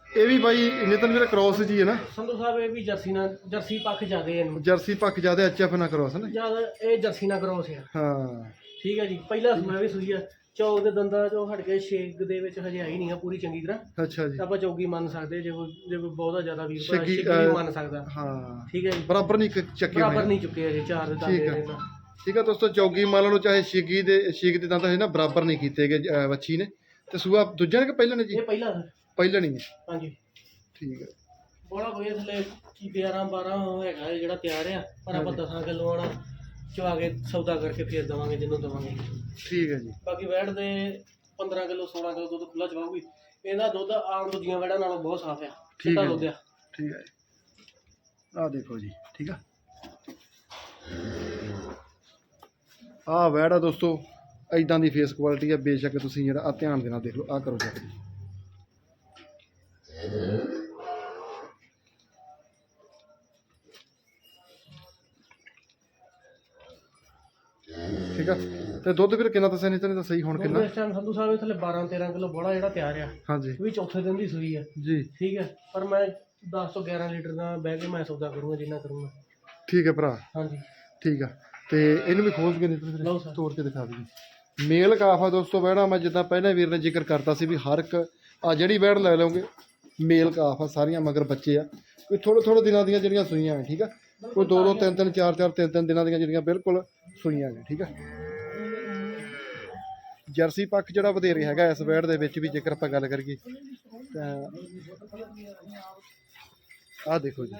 ਇਹ ਵੀ ਬਾਈ ਨਿਤਨ ਵੀਰ ਕ੍ਰੋਸ ਜੀ ਹੈ ਨਾ। ਸੰਧੂ ਸਾਹਿਬ ਇਹ ਵੀ ਜਰਸੀ ਨਾਲ ਜਰਸੀ ਪੱਖ ਜਾਦੇ ਇਹਨੂੰ। ਜਰਸੀ ਪੱਕ ਜ਼ਿਆਦਾ ਐਚਐਫ ਨਾ ਕ੍ਰੋਸ ਨਾ? ਜਦ ਇਹ ਜਰਸੀ ਨਾਲ ਕਰੋਸ ਆ। ਹਾਂ। ਠੀਕ ਹੈ ਜੀ ਪਹਿਲਾ ਸੂਆ ਵੀ ਸੂਈ ਆ ਚੌਕ ਦੇ ਦੰਦਾਂ ਚੋਂ ਹਟ ਕੇ ਛੇਕ ਦੇ ਵਿੱਚ ਹਜੇ ਆਈ ਨਹੀਂ ਆ ਪੂਰੀ ਚੰਗੀ ਤਰ੍ਹਾਂ। ਅੱਛਾ ਜੀ। ਤਾਂ ਆਪਾਂ ਚੌਗੀ ਮੰਨ ਸਕਦੇ ਜੇ ਕੋਈ ਜੇ ਕੋਈ ਬਹੁਤਾ ਜ਼ਿਆਦਾ ਵੀਰ ਭਰਾ ਛੇਕੀ, ਵੀ ਮੰਨ ਸਕਦਾ। ਹਾਂ। ਠੀਕ ਹੈ ਜੀ। ਬਰਾਬਰ ਨਹੀਂ ਚੱਕੇ ਬਰਾਬਰ ਨਹੀਂ ਚੁੱਕੇ ਅਜੇ ਚਾਰ ਦੇ ਠੀਕ ਦਾਦੇ ਆ। ਦੇ ਨਾਲ ਠੀਕ ਆ ਦੋਸਤੋ ਚੌਗੀ ਮੰਨ ਲਓ ਚਾਹੇ ਛੀਗੀ ਦੇ ਛੀਗ ਦੇ ਦੰਦ ਹੈ ਨਾ ਬਰਾਬਰ ਨਹੀਂ ਕੀਤੇ ਗਏ ਵੱਛੀ ਨੇ। ਤੇ ਸੂਆ ਦੂਜਾ ਨੇ ਕਿ ਪਹਿਲਾਂ ਨੇ ਜੀ? ਇਹ ਪਹਿਲਾ ਸਰ। ਪਹਿਲਾਂ ਨਹੀਂ ਹੈ। ਹਾਂਜੀ। ਠੀਕ ਹੈ ਬੋਲਾ ਕੋਈ ਥਲੇ ਕੀ 11 12 ਹੈਗਾ ਇਹ ਜਿਹੜਾ ਤਿਆਰ ਆ ਪਰ ਆਪਾਂ 10 ਕਿਲੋ ਆਣਾ ਚਵਾ ਕੇ ਸੌਦਾ ਕਰਕੇ ਫੇਰ ਦਵਾਂਗੇ ਜਿਹਨੂੰ ਦਵਾਂਗੇ। ਠੀਕ ਹੈ ਜੀ। ਬਾਕੀ ਵੈੜ ਦੇ 15 ਕਿਲੋ 16 ਕਿਲੋ ਦੁੱਧ ਖੁੱਲਾ ਚਵਾਉਗੀ ਇਹਦਾ ਦੁੱਧ ਆਮ ਦੂਜੀਆਂ ਵੈੜਾਂ ਨਾਲੋਂ ਬਹੁਤ ਸਾਫ਼ ਆ ਠੀਕ ਹੈ ਦੁੱਧ ਆ। ਠੀਕ ਹੈ ਆਹ ਦੇਖੋ ਜੀ ਠੀਕ ਆ। ਆਹ ਵੈੜ ਆ ਦੋਸਤੋ ਐਦਾਂ ਦੀ ਫੇਸ ਕੁਆਲਿਟੀ ਆ ਬੇਸ਼ੱਕ ਤੁਸੀਂ ਜਿਹੜਾ ਆ ਧਿਆਨ ਦੇ ਨਾਲ ਦੇਖ ਲਓ ਆ ਕਰੋ ਚੈੱਕ ਜੀ। ਠੀਕ ਆ? ਤੇ ਦੁੱਧ ਫਿਰ ਕਿੰਨਾ ਦੱਸਿਆ ਨਹੀਂ ਤਾਂ ਸਹੀ ਹੁਣ ਕਿੰਨਾ? ਇਸ ਟਾਈਮ ਸੰਧੂ ਸਾਹਿਬ ਥਲੇ 12 13 ਕਿਲੋ ਬੋਲਾ ਜਿਹੜਾ ਤਿਆਰ ਆ ਹਾਂਜੀ। ਵੀ ਚੌਥੇ ਦਿਨ ਦੀ ਸੂਈ ਆ। ਜੀ। ਠੀਕ ਹੈ ਪਰ ਮੈਂ 10 ਤੋਂ 11 ਲੀਟਰ ਦਾ ਬਹਿ ਕੇ ਮੈਂ ਸੌਦਾ ਕਰੂੰਗਾ ਜਿੰਨਾ ਕਰੂੰਗਾ। ਠੀਕ ਹੈ ਭਰਾ। ਹਾਂਜੀ। ਠੀਕ ਆ। ਤੇ ਇਹਨੂੰ ਵੀ ਖੋਲ ਕੇ ਸਰ। ਤੋੜ ਕੇ ਦਿਖਾ ਦਈਏ। ਮੇਲ ਕਾਫ ਆ ਦੋਸਤੋ ਵਹਿੜਾ ਮੈਂ ਜਿੱਦਾਂ ਪਹਿਲਾਂ ਵੀਰ ਨੇ ਜ਼ਿਕਰ ਕਰਤਾ ਸੀ ਵੀ ਹਰ ਇੱਕ ਆ ਜਿਹੜੀ ਵਹਿੜ ਲੈ ਲਓਗੇ ਮੇਲ ਕਾਫ ਆ ਸਾਰੀਆਂ ਮਗਰ ਬੱਚੇ ਆ। ਕੋਈ ਥੋੜੇ ਥੋੜੇ ਦਿਨਾਂ ਦੀਆਂ ਜਿਹੜੀਆਂ ਸੂਈਆਂ ਨੇ ਠੀਕ ਆ? ਕੋਈ ਦੋ ਦੋ ਤਿੰਨ ਤਿੰਨ ਚਾਰ ਚਾਰ ਤਿੰਨ ਤਿੰਨ ਦਿਨਾਂ ਦੀਆਂ ਜਿਹੜੀਆਂ ਬਿਲਕੁਲ ਸੂਈਆਂ ਨੇ ਠੀਕ ਆ? ਜਰਸੀ ਪੱਖ ਜਿਹੜਾ ਵਧੇਰੇ ਹੈਗਾ ਇਸ ਵਹਿੜ ਦੇ ਵਿੱਚ ਵੀ ਜੇਕਰ ਆਪਾਂ ਗੱਲ ਕਰੀਏ ਤਾਂ ਆਹ ਦੇਖੋ ਜੀ।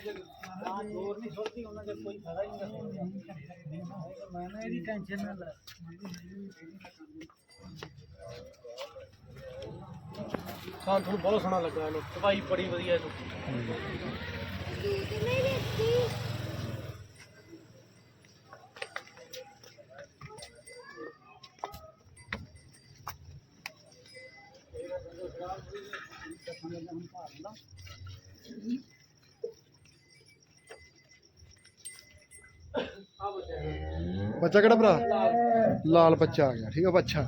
ਖਾਣ ਤੁਹਾਨੂੰ ਬਹੁਤ ਸੋਹਣਾ ਲੱਗਾ ਇਹਨੂੰ। ਸਫ਼ਾਈ ਬੜੀ ਵਧੀਆ ਇਹਨੂੰ। ਆ ਬੱਚਾ ਬੱਚਾ ਕਿਹੜਾ ਭਰਾ? ਲਾਲ ਬੱਚਾ ਆ ਗਿਆ, ਠੀਕ ਆ ਬੱਚਾ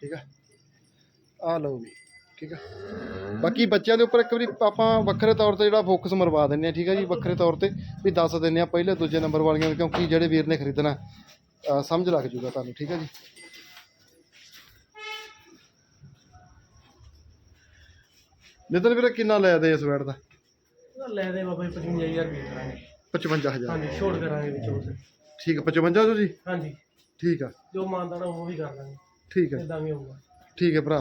ਠੀਕ ਆ। ਆ ਲਓ ਵੀ ਠੀਕ ਆ। ਬਾਕੀ ਬੱਚਿਆਂ ਦੇ ਉੱਪਰ ਇੱਕ ਵਾਰੀ ਆਪਾਂ ਵੱਖਰੇ ਤੌਰ ਤੇ ਜਿਹੜਾ ਫੋਕਸ ਮਰਵਾ ਦਿੰਨੇ ਆ, ਠੀਕ ਆ ਜੀ, ਵੱਖਰੇ ਤੌਰ ਤੇ ਵੀ ਦੱਸ ਦਿੰਨੇ ਆ ਪਹਿਲੇ, ਦੂਜੇ ਨੰਬਰ ਵਾਲੀਆਂ ਕਿਉਂਕਿ ਜਿਹੜੇ ਵੀਰ ਨੇ ਖਰੀਦਣਾ ਸਮਝ ਲੱਗ ਜੂਗਾ ਤੁਹਾਨੂੰ, ਠੀਕ ਆ ਜੀ। ਨਿਤਨ ਵੀਰੇ, ਕਿੰਨਾ ਲੈ ਦੇ ਇਸ ਵੈਟ ਦਾ? ਲੈ ਦੇ ਬਾਬਾ 55000 ਰੁਪਏ ਕਰਾਂਗੇ। 55000 ਹਾਂਜੀ ਛੋੜ ਕਰਾਂਗੇ ਵਿੱਚੋਂ ਫਿਰ। ਠੀਕ ਆ 55 ਸੌ ਜੀ? ਹਾਂਜੀ। ਠੀਕ ਆ। ਜੋ ਮਾਨਦਾਨਾ ਉਹ ਵੀ ਕਰ ਲਾਂਗੇ। ਠੀਕ ਆ। ਇਦਾਂ ਵੀ ਹੋਊਗਾ। ਠੀਕ ਹੈ ਭਰਾ।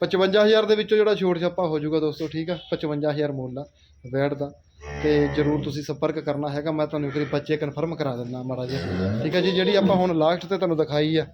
55000 ਦੇ ਵਿੱਚੋਂ ਜਿਹੜਾ ਛੋਟ ਛਾਪਾ ਹੋ ਜਾਊਗਾ ਦੋਸਤੋ ਠੀਕ ਆ? 55000 ਮੁੱਲ ਆ ਵੈਟ ਦਾ। ਤੇ ਜਰੂਰ ਤੁਸੀਂ ਸੰਪਰਕ ਕਰਨਾ ਹੈਗਾ ਮੈਂ ਤੁਹਾਨੂੰ ਇੱਕ ਵਾਰੀ ਬੱਚੇ ਕਨਫਰਮ ਕਰਾ ਦਿੰਦਾ ਮਾੜਾ ਜਿਹਾ। ਠੀਕ ਹੈ ਜੀ ਜਿਹੜੀ ਆਪਾਂ ਹੁਣ ਲਾਸਟ ਤੇ ਤੁਹਾਨੂੰ ਦਿਖਾਈ ਆ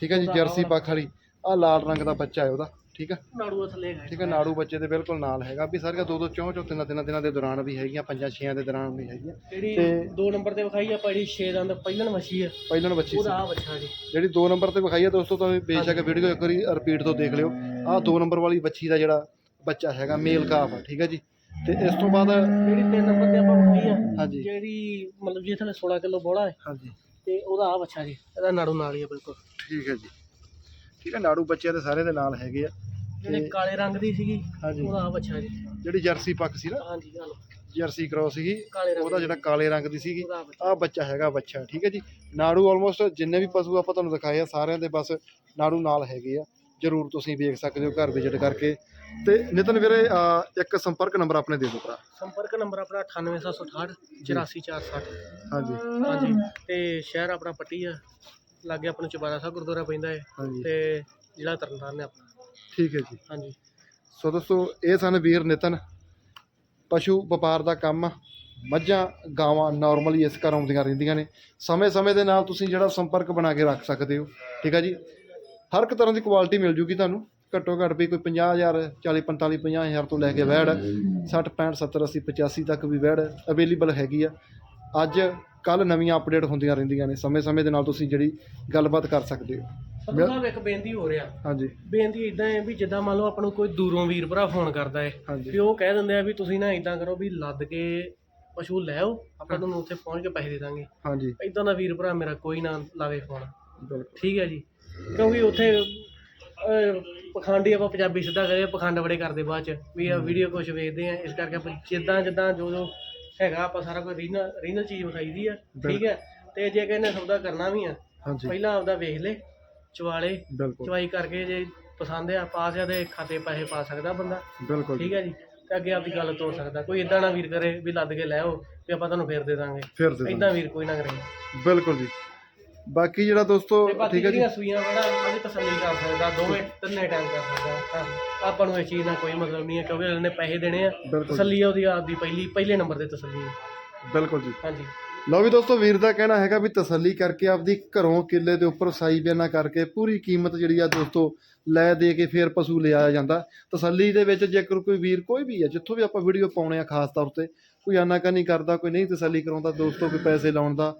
ਠੀਕ ਹੈ ਜੀ ਜਰਸੀ ਪੱਖ ਵਾਲੀ ਆ ਲਾਲ ਰੰਗ ਦਾ ਬੱਚਾ ਹੈ ਉਹਦਾ। ਠੀਕ ਆ? ਨਾੜੂਆ ਥੱਲੇ ਹੈਗਾ ਠੀਕ ਹੈ ਨਾੜੂ ਬੱਚੇ ਦੇ ਬਿਲਕੁਲ ਨਾਲ ਹੈਗਾ। ਵੀ ਸਾਰੀਆਂ ਦੋ ਦੋ ਚੌਂ ਚੌ ਤਿੰਨ ਤਿੰਨ ਦਿਨਾਂ ਦੇ ਦੌਰਾਨ ਵੀ ਹੈਗੀਆਂ ਪੰਜਾਂ ਛੇਆਂ ਦੇ ਦੌਰਾਨ ਵੀ ਹੈਗੀਆਂ। ਜਿਹੜੀ ਤੇ- ਦੋ ਨੰਬਰ ਤੇ ਵਿਖਾਈ ਆਪਾਂ ਜਿਹੜੀ 6 ਦੰਦ ਪਹਿਲਣ ਮੱਛੀ ਆ। ਪਹਿਲਾਂ ਬੱਚੀ ਉਹਦਾ ਸੀ। ਆ ਬੱਚਾ ਜੀ। ਜਿਹੜੀ ਦੋ ਨੰਬਰ ਤੇ ਵਿਖਾਈ ਆ ਦੋਸਤੋ ਤੁਸੀਂ ਬੇਸ਼ੱਕ ਵੀਡੀਓ ਇੱਕ ਵਾਰੀ ਰਿਪੀਟ ਤੋਂ ਦੇਖ ਲਿਓ। ਆਹ ਦੋ ਨੰਬਰ ਵਾਲੀ ਬੱਚੀ ਦਾ ਜਿਹੜਾ ਬੱਚਾ ਹੈਗਾ ਮੇਲ ਕਾਫ ਆ ਠੀਕ ਹੈ ਜੀ। ਤੇ ਇਸ ਤੋਂ ਬਾਅਦ ਜਿਹੜੀ 3 ਨੰਬਰ ਤੇ ਆਪਾਂ ਵਿਖਾਈ ਆ ਹਾਂਜੀ। ਜਿਹੜੀ ਮਤਲਬ ਜੇ ਥੱਲੇ 16 ਕਿਲੋ ਬੋਲਾ ਹੈ ਹਾਂਜੀ। ਤੇ ਉਹਦਾ ਆ ਬੱਚਾ ਜੀ। ਇਹਦਾ ਨਾੜੂ ਨਾਲ ਹੀ ਆ ਬਿਲਕੁਲ। ਠੀਕ ਹੈ ਜੀ। ਠੀਕ ਹੈ ਨਾੜੂ ਬੱਚਿਆਂ ਦੇ ਸਾਰੇ ਦੇ ਨਾਲ ਹੈਗੇ ਆ। ਜਿਹੜੇ ਕਾਲੇ ਰੰਗ ਦੀ ਸੀਗੀ ਹਾਂਜੀ। ਉਹਦਾ ਆ ਬੱਚਾ ਜੀ। ਜਿਹੜੀ ਜਰਸੀ ਪੱਕ ਸੀ ਨਾ ਹਾਂਜੀ ਹਾਂ ਜਰਸੀ ਕ੍ਰੋਸ ਸੀਗੀ ਕਾਲੇ ਰੰਗ ਉਹਦਾ ਜਿਹੜਾ ਕਾਲੇ ਰੰਗ ਦੀ ਸੀਗੀ ਉਹਦਾ ਆ ਬੱਚਾ ਹੈਗਾ ਬੱਚਾ ਠੀਕ ਹੈ ਜੀ। ਨਾੜੂ ਆਲਮੋਸਟ ਜਿੰਨੇ ਵੀ ਪਸ਼ੂ ਆਪਾਂ ਤੁਹਾਨੂੰ ਦਿਖਾਏ ਆ ਸਾਰਿਆਂ ਦੇ ਬਸ ਨਾੜੂ ਨਾਲ ਹੈਗੇ ਆ। ਜਰੂਰ ਤੁਸੀਂ ਵੇਖ ਸਕਦੇ ਹੋ ਘਰ ਵਿਜ਼ਿਟ ਕਰਕੇ। ਤੇ ਨਿਤਨ ਵੀਰੇ ਅਹ, ਇੱਕ ਸੰਪਰਕ ਨੰਬਰ ਆਪਣੇ ਦੇ ਦਿਓ ਭਰਾ। ਸੰਪਰਕ ਨੰਬਰ ਆਪਣਾ 98768 84460 ਹਾਂਜੀ। ਹਾਂਜੀ ਤੇ ਸ਼ਹਿਰ ਆਪਣਾ ਪੱਟੀ ਆ। ਲਾਗੇ ਆਪਣਾ ਚੁਬਾਰਾ ਸਾਹਿਬ ਗੁਰਦੁਆਰਾ ਪੈਂਦਾ ਹੈ ਹਾਂਜੀ। ਤੇ ਜ਼ਿਲ੍ਹਾ ਤਰਨਤਾਰਨ ਹੈ ਆਪਣਾ। ਠੀਕ ਹੈ ਜੀ। ਹਾਂਜੀ। ਸੋ ਦੋਸਤੋ ਇਹ ਸਨ ਵੀਰ ਨਿਤਨ। ਪਸ਼ੂ ਵਪਾਰ ਦਾ ਕੰਮ ਆ ਮੱਝਾਂ ਗਾਵਾਂ ਨਾਰਮਲੀ ਇਸ ਘਰ ਆਉਂਦੀਆਂ ਰਹਿੰਦੀਆਂ ਨੇ। ਸਮੇਂ-ਸਮੇਂ ਦੇ ਨਾਲ ਤੁਸੀਂ ਜਿਹੜਾ ਸੰਪਰਕ ਬਣਾ ਕੇ ਰੱਖ ਸਕਦੇ ਹੋ। ਠੀਕ ਹੈ ਜੀ? ਹਰ ਇੱਕ ਤਰ੍ਹਾਂ ਦੀ ਕੁਆਲਿਟੀ ਮਿਲ ਜੂਗੀ ਤੁਹਾਨੂੰ। ਘੱਟੋ ਘੱਟ ਵੀ ਕੋਈ 50000 40 45 50000 ਤੋਂ ਲੈ ਕੇ ਵੈੜ। 60 65 70 80 85 ਤੱਕ ਵੀ ਵੈੜ ਅਵੇਲੇਬਲ ਹੈਗੀ ਆ। ਅੱਜ ਕੱਲ ਨਵੀਆਂ ਅਪਡੇਟ ਹੁੰਦੀਆਂ ਰਹਿੰਦੀਆਂ ਨੇ ਸਮੇਂ-ਸਮੇਂ ਦੇ ਨਾਲ ਤੁਸੀਂ ਜਿਹੜੀ ਗੱਲਬਾਤ ਕਰ ਸਕਦੇ ਹੋ। ਸੰਧੂ ਸਾਹਿਬ ਇੱਕ ਬੇਨਤੀ ਹੋ ਰਿਹਾ। ਹਾਂਜੀ। ਬੇਨਤੀ ਇਦਾਂ ਹੈ ਵੀ ਜਿੱਦਾਂ ਮੰਨ ਲਓ ਆਪਾਂ ਨੂੰ ਕੋਈ ਦੂਰੋਂ ਵੀਰ ਭਰਾ ਫੋਨ ਕਰਦਾ ਹੈ ਹਾਂਜੀ। ਵੀ ਉਹ ਕਹਿ ਦਿੰਦੇ ਆ ਵੀ ਤੁਸੀਂ ਨਾ ਇਦਾਂ ਕਰੋ ਵੀ ਲੱਦ ਕੇ ਪਸ਼ੂ ਲੈ ਆਓ ਆਪਾਂ ਤੁਹਾਨੂੰ ਉੱਥੇ ਪਹੁੰਚ ਕੇ ਪੈਸੇ ਦੇ ਦਾਂਗੇ। ਹਾਂਜੀ। ਇਦਾਂ ਦਾ ਵੀਰ ਭਰਾ ਮੇਰਾ ਕੋਈ ਨਾ ਲਾਵੇ ਫੋਨ ਬਿਲਕੁਲ। ਠੀਕ ਹੈ ਜੀ। ਕਿਉਂਕਿ ਉੱਥੇ ਅਹ, ਪਖੰਡੀ ਆਪਾਂ ਪੰਜਾਬੀ ਸਿੱਧਾ ਕਰੇ ਪਖੰਡ ਬੜੇ ਕਰਦੇ ਬਾਅਦ ਚ ਵੀ ਆ ਵੀਡੀਓ ਕੁਝ ਵੇਖਦੇ ਆ ਇਸ ਕਰਕੇ ਆਪਾਂ ਜਿੱਦਾਂ ਜਿੱਦਾਂ ਜੋ ਜੋ ਹੈਗਾ ਆਪਾਂ ਸਾਰਾ ਕੁਝ ਰੀਨਲ ਰੀਨਲ ਚੀਜ਼ ਵਿਖਾਈਦੀ ਆ ਠੀਕ ਹੈ? ਤੇ ਜੇ ਕਿਸੇ ਨੇ ਸੌਦਾ ਕਰਨਾ ਵੀ ਆ ਹਾਂਜੀ। ਪਹਿਲਾਂ ਆਪਦਾ ਵੇਖ ਲੈ ਚਵਾਲੇ ਬਿਲਕੁਲ। ਚਵਾਈ ਕਰਕੇ ਜੇ ਪਸੰਦ ਆ ਪਾਸ ਆ ਤੇ ਖਾਤੇ ਪੈਸੇ ਪਾ ਸਕਦਾ ਬੰਦਾ। ਬਿਲਕੁਲ ਠੀਕ ਹੈ ਜੀ? ਤੇ ਅੱਗੇ ਆਪਦੀ ਗੱਲ ਤੋਰ ਸਕਦਾ। ਕੋਈ ਇਦਾਂ ਨਾ ਵੀਰ ਕਰੇ ਵੀ ਲੱਦ ਕੇ ਲੈ ਆਓ ਵੀ ਆਪਾਂ ਤੁਹਾਨੂੰ ਫੇਰ ਦੇ ਦਾਂਗੇ। ਫਿਰ ਦੇ ਇਦਾਂ ਵੀਰ ਕੋਈ ਨਾ ਕਰੇ। ਦਾਂਗੇ। ਬਿਲਕੁਲ ਜੀ। ਬਾਕੀ ਜਿਹੜਾ ਦੋਸਤੋ ਠੀਕ ਹੈ ਜੀ। ਸੂਈਆਂ ਵੜਾ ਉਹਦੀ ਤਸੱਲੀ ਕਰ ਸਕਦਾ ਦੋਵੇਂ ਤਿੰਨੇ ਟਾਈਮ ਕਰ ਸਕਦਾ। ਆਪਾਂ ਨੂੰ ਇਸ ਚੀਜ਼ ਨਾਲ ਕੋਈ ਮਤਲਬ ਨਹੀਂ ਹੈ ਕਿਉਂਕਿ ਅਗਲੇ ਨੇ ਪੈਸੇ ਦੇਣੇ ਆ। ਤਸੱਲੀ ਆ ਉਹਦੀ ਆਪਦੀ ਪਹਿਲੀ ਪਹਿਲੇ ਨੰਬਰ ਤੇ ਤਸੱਲੀ ਬਿਲਕੁਲ ਜੀ। ਹਾਂਜੀ। ਲਓ ਵੀ ਦੋਸਤੋ ਵੀਰ ਦਾ ਕਹਿਣਾ ਹੈਗਾ ਵੀ ਤਸੱਲੀ ਕਰਕੇ ਆਪਦੀ ਘਰੋਂ ਕਿੱਲੇ ਦੇ ਉੱਪਰ ਸਾਈ ਬਿਆਨਾ ਕਰਕੇ ਪੂਰੀ ਕੀਮਤ ਜਿਹੜੀ ਆ ਦੋਸਤੋ ਲੈ ਦੇ ਕੇ ਫੇਰ ਪਸ਼ੂ ਲਿਆਇਆ ਜਾਂਦਾ। ਤਸੱਲੀ ਦੇ ਵਿੱਚ ਜੇਕਰ ਕੋਈ ਵੀਰ ਕੋਈ ਵੀ ਹੈ ਜਿੱਥੋਂ ਵੀ ਆਪਾਂ ਵੀਡੀਓ ਪਾਉਣੇ ਆ ਖਾਸ ਤੌਰ ਤੇ ਕੋਈ ਆਨਾਕਾਨੀ ਕਰਦਾ ਕੋਈ ਨਹੀਂ ਤਸੱਲੀ ਕਰਾਉਂਦਾ ਦੋਸਤੋ ਕੋਈ ਪੈਸੇ ਲਾਉਣ ਦਾ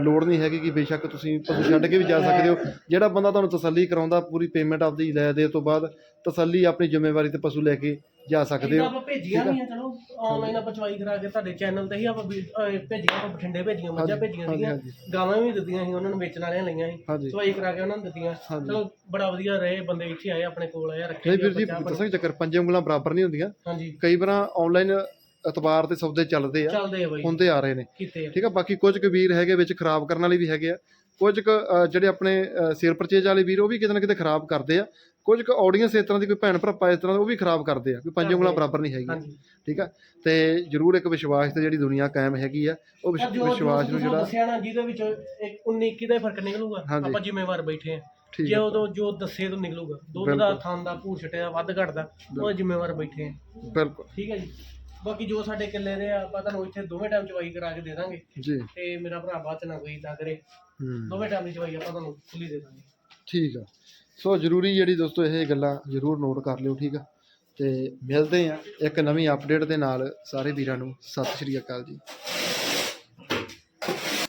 ਲੋੜ ਨਹੀਂ ਹੈਗੀ ਕਿ ਬੇਸ਼ੱਕ ਤੁਸੀਂ ਪਸ਼ੂ ਛੱਡ ਕੇ ਵੀ ਜਾ ਸਕਦੇ ਹੋ। ਜਿਹੜਾ ਬੰਦਾ ਤੁਹਾਨੂੰ ਤਸੱਲੀ ਕਰਾਉਂਦਾ ਪੂਰੀ ਪੇਮੈਂਟ ਆਪਦੀ ਲੈ ਦੇ ਤੋਂ ਬਾਅਦ ਤਸੱਲੀ ਆਪਣੀ ਜ਼ਿੰਮੇਵਾਰੀ ਤੇ ਪਸ਼ੂ ਲੈ ਕੇ ਜਾ ਸਕਦੇ ਹੋ। ਆਪਾਂ ਭੇਜੀਆਂ ਆ? ਚਲੋ ਆਨਲਾਈਨ ਆਪਾਂ ਚਵਾਈ ਕਰਾ ਕੇ ਤੁਹਾਡੇ ਚੈਨਲ ਤੇ ਹੀ ਆਪਾਂ ਵੀ- ਅਹ ਭੇਜੀਆਂ ਆਪਾਂ ਬਠਿੰਡੇ ਭੇਜੀਆਂ ਮੱਝਾਂ ਭੇਜੀਆਂ ਸੀਗੀਆਂ। ਹਾਂਜੀ। ਗਾਵਾਂ ਵੀ ਦਿੱਤੀਆਂ ਸੀ ਉਹਨਾਂ ਨੂੰ ਵੇਚਣ ਵਾਲਿਆਂ ਲਈਆਂ ਸੀ। ਹਾਂਜੀ। ਚਵਾਈ ਕਰਾ ਕੇ ਉਹਨਾਂ ਨੂੰ ਦਿੱਤੀਆਂ। ਹਾਂਜੀ। ਚਲੋ ਬੜਾ ਵਧੀਆ ਰਹੇ ਬੰਦੇ ਇੱਥੇ ਆਏ ਆਪਣੇ ਕੋਲ ਆਏ ਰੱਖੇ ਨਹੀਂ ਵੀਰ ਜੀ ਬੱਚਾ ਆਪਣਾ। ਦੱਸਾਂ ਚੱਕਰ ਪੰਜੇ ਉਂਗਲਾਂ ਬਰਾਬਰ ਨਹੀਂ ਹੁੰਦੀਆਂ। ਹਾਂਜੀ। ਕਈ ਵਾਰ ਆਨਲਾਈਨ ਅਤਬਾਰ ਤੇ ਸੌਦੇ ਚੱਲਦੇ ਆ ਚੱਲਦੇ ਆ ਬਾਈ। ਹੁੰਦੇ ਆ ਰਹੇ ਨੇ। ਕੀਤੇ ਆ। ਠੀਕ ਆ ਬਾਕੀ ਕੁਝ ਕੁ ਵੀਰ ਹੈਗੇ ਵਿੱਚ ਖਰਾਬ ਕਰਨ ਵਾਲੇ ਵੀ ਹੈਗੇ ਆ। ਕੁਝ ਕੁ ਅ, ਜਿਹੜੇ ਆਪਣੇ ਸੇਲ ਪਰਚੇਜ ਵਾਲੇ ਵੀਰ ਉਹ ਵੀ ਕਿਤੇ ਨਾ ਕਿਤੇ ਖਰਾਬ ਕਰਦੇ ਆ। ਕੁਝ ਕੁ ਆਡੀਅנס ਇਸ ਤਰ੍ਹਾਂ ਦੀ ਕੋਈ ਭੈਣ ਭਰਾ ਇਸ ਤਰ੍ਹਾਂ ਦੇ ਉਹ ਵੀ ਖਰਾਬ ਕਰਦੇ ਆ। ਕੋਈ ਪੰਜ ਉਂਗਲਾਂ ਬਰਾਬਰ ਨਹੀਂ ਹੈਗੀ ਹਾਂਜੀ। ਠੀਕ ਆ ਤੇ ਜਰੂਰ ਇੱਕ ਵਿਸ਼ਵਾਸ ਤੇ ਜਿਹੜੀ ਦੁਨੀਆ ਕਾਇਮ ਹੈਗੀ ਆ ਉਹ ਵਿਸ਼- ਪਰ ਜੋ ਵਿਸ਼ਵਾਸ ਨੂੰ ਜਿਹੜਾ ਦੱਸਿਆ ਨਾ ਜਿਹਦੇ ਵਿੱਚ ਇੱਕ 19 21 ਦਾ ਹੀ ਫ਼ਰਕ ਨਿਕਲੂਗਾ। ਹਾਂਜੀ। ਆਪਾਂ ਜ਼ਿੰਮੇਵਾਰ ਬੈਠੇ ਆ। ਠੀਕ ਜੇ ਆ ਉਦੋਂ ਜੋ ਦੱਸੇ ਤੋਂ ਨਿਕਲੂਗਾ। ਦੁੱਧ ਦਾ ਥਾਂ ਦਾ ਦਾ ਵੱਧ ਘਟਦਾ ਉਹ ਜ਼ਿੰਮੇਵਾਰ ਬੈਠੇ ਆ। ਬਿਲਕੁਲ। ਠੀਕ ਹੈ ਜੀ। ਬਾਕੀ ਜੋ ਸਾਡੇ ਕਿੱਲੇ ਦੇ ਆ ਆਪਾਂ ਤੁਹਾਨੂੰ ਇੱਥੇ ਦੋਵੇਂ ਟਾਈਮ ਚਵਾਈ ਕਰਾ ਕੇ ਦੇ ਦਾਂਗੇ। ਜੀ। ਤੇ ਮੇਰਾ ਭਰਾ ਬਾਅਦ ਚ ਨਾ ਕੋਈ ਇਦਾਂ ਕਰੇ। ਹੂੰ। ਦੋਵੇਂ ਟਾਈਮ ਦੀ ਚਵਾਈ ਆਪਾਂ ਤੁਹਾਨੂੰ ਖੁੱਲੀ ਦੇ ਦਾਂਗੇ। ਠੀਕ ਆ। ਸੋ ਜ਼ਰੂਰੀ ਜਿਹੜੀ ਦੋਸਤੋ ਇਹ ਗੱਲਾਂ ਜ਼ਰੂਰ ਨੋਟ ਕਰ ਲਿਓ ਠੀਕ ਆ? ਤੇ ਮਿਲਦੇ ਆ ਇੱਕ ਨਵੀਂ ਅਪਡੇਟ ਦੇ ਨਾਲ ਸਾਰੇ ਵੀਰਾਂ ਨੂੰ। ਸਤਿ ਸ਼੍ਰੀ ਅਕਾਲ ਜੀ।